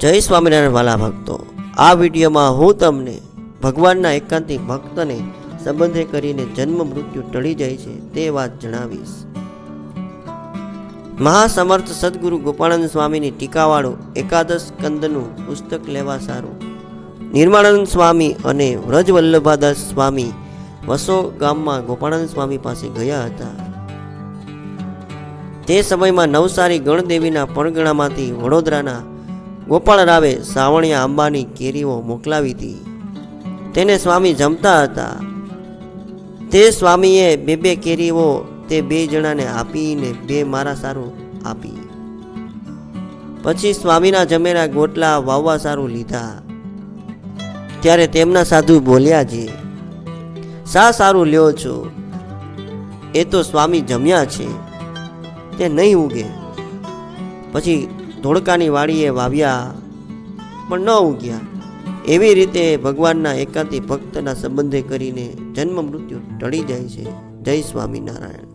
જય સ્વામિનારાયણ વાલા ભક્તો. આ વિડીયોમાં હું તમને ભગવાનના એકાંતિક ભક્તને સંબંધે કરીને જન્મ મૃત્યુ ટળી જાય છે તે વાત જણાવીશ. મહાસમર્થ સદગુરુ ગોપાળાનંદ સ્વામીની ટીકાવાળું એકાદશ કંદનું પુસ્તક લેવા સારું. નિર્માળાનંદ સ્વામી અને વ્રજવલ્લભાદાસ સ્વામી વસો ગામમાં ગોપાળાનંદ સ્વામી પાસે ગયા હતા. તે સમયમાં નવસારી ગણદેવીના પરગણામાંથી વડોદરાના ગોપાળરાવે સાવણિયા આંબાની કેરીઓ મોકલાવી હતી. તેને સ્વામી જમતા હતા. તે સ્વામીએ બે બે કેરીઓ તે બે જણાને આપીને બે મારા સારું આપી. પછી સ્વામીના જમેલા ગોટલા વાવવા સારું લીધા. ત્યારે તેમના સાધુ બોલ્યા છે, શા સારું લ્યો છો? એ તો સ્વામી જમ્યા છે. તે નહીં ઉગે. પછી ધોળકાની વાડીએ વાવ્યા, પણ ન ઉગ્યા એવી રીતે ભગવાનના એકાંતી ભક્તના સંબંધે કરીને જન્મ મૃત્યુ ટળી જાય છે. જય સ્વામિનારાયણ.